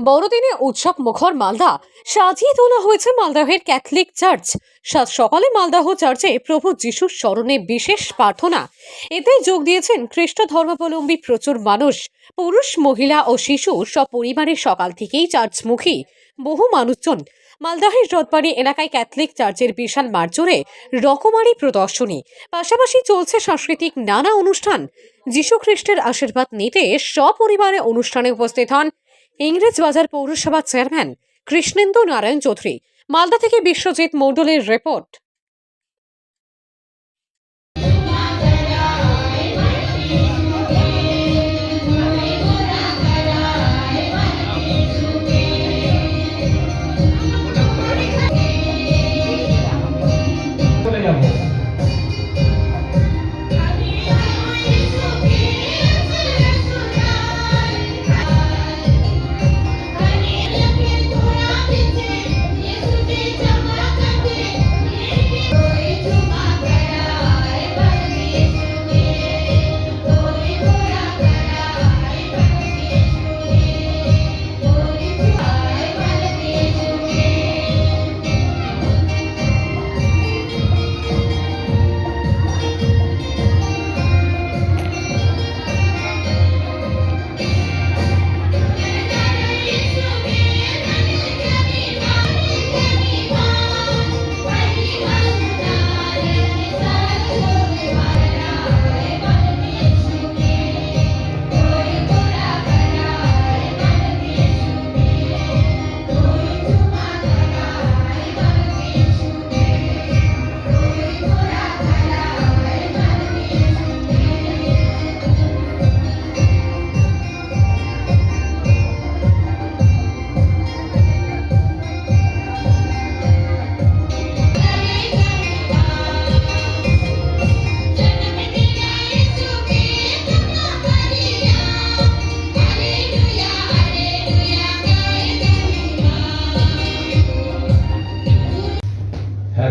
বড়দিনে উৎসব মুখর মালদা। সাজিয়ে তোলা হয়েছে মালদাহের ক্যাথলিক চার্চ। সাত সকালে মালদাহ চার্চে প্রভু যিশুর স্মরণে বিশেষ প্রার্থনা। এতে যোগ দিয়েছেন খ্রিস্ট ধর্মাবলম্বী প্রচুর মানুষ। পুরুষ, মহিলা ও শিশু সপরিবারে সকাল থেকেই চার্চমুখী। বহু মানুষজন মালদাহের রথবাড়ি এলাকায় ক্যাথলিক চার্চের বিশাল মার্জরে রকমারি প্রদর্শনী। পাশাপাশি চলছে সাংস্কৃতিক নানা অনুষ্ঠান। যীশু খ্রিস্টের আশীর্বাদ নিতে সপরিবারে অনুষ্ঠানে উপস্থিত হন ইংরেজ বাজার পৌরসভা চেয়ারম্যান কৃষ্ণেন্দু নারায়ণ চৌধুরী মালদা থেকে বিশ্বজিৎ মণ্ডলের রিপোর্ট।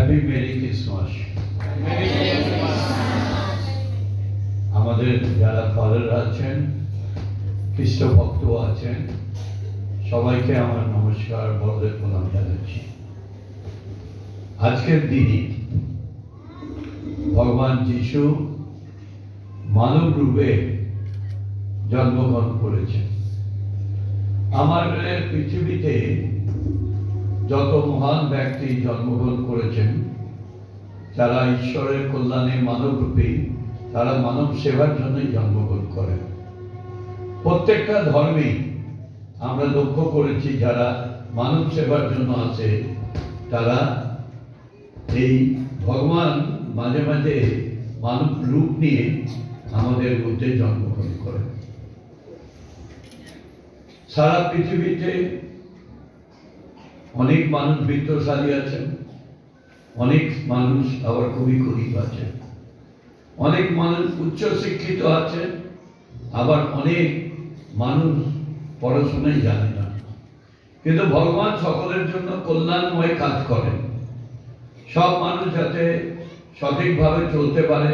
হ্যাপি মেরি ক্রিসমাস আমাদের যারা ফাদার আছেন খ্রিস্ট ভক্ত আছেন, সবাইকে আমার নমস্কার, বড়দের প্রণাম জানাচ্ছি। আজকের দিনে ভগবান যিশু মানব রূপে জন্মগ্রহণ করেছেন। আমার পৃথিবীতে যত মহান ব্যক্তি জন্মগ্রহণ করেছেন, যারা ঈশ্বরের কল্যাণে মানবরূপী, তারা মানব সেবার জন্যই জন্মগ্রহণ করেন। প্রত্যেকটা ধর্মে আমরা লক্ষ্য করেছি, যারা মানব সেবার জন্য আছে, তারা এই ভগবান মাঝে মাঝে মানব রূপ নিয়ে আমাদের মধ্যে জন্মগ্রহণ করেন। সারা পৃথিবীতে অনেক মানুষ বৃত্তশালী আছেন, অনেক মানুষ আবার খুবই গরিব আছেন। অনেক মানুষ উচ্চ শিক্ষিত আছেন, আবার অনেক মানুষ পড়াশোনাই জানে না। কিন্তু ভগবান সকলের জন্য কল্যাণময় কাজ করেন। সব মানুষ যাতে সঠিকভাবে চলতে পারে,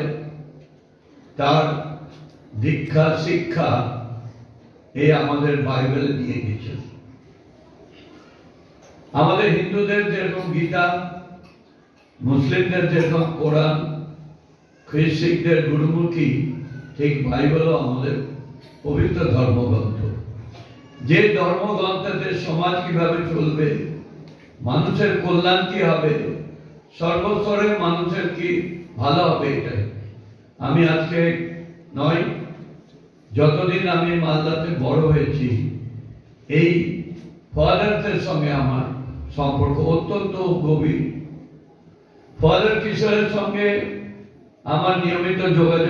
তার দীক্ষা, শিক্ষা এ আমাদের বাইবেলে দিয়ে গেছে। আমাদের হিন্দুদের যেরকম গীতা, মুসলিমদের যেরকম কোরআন খ্রিস্টিকদের গুরুমুখী ঠিক বাইবেলও আমাদের পবিত্র ধর্মগ্রন্থ। যে ধর্মগ্রন্থতে সমাজ কীভাবে চলবে, মানুষের কল্যাণ কি হবে, সর্বস্তরের মানুষের কি ভালো হবে এটাই। আমি আজকে নয়, যতদিন আমি মালদাতে বড় হয়েছি, এই ফাদারদের সঙ্গে আমার সম্পর্ক অত্যন্ত গভীর। ফাদার কিশোরের সঙ্গে আমার নিয়মিত যোগাযোগ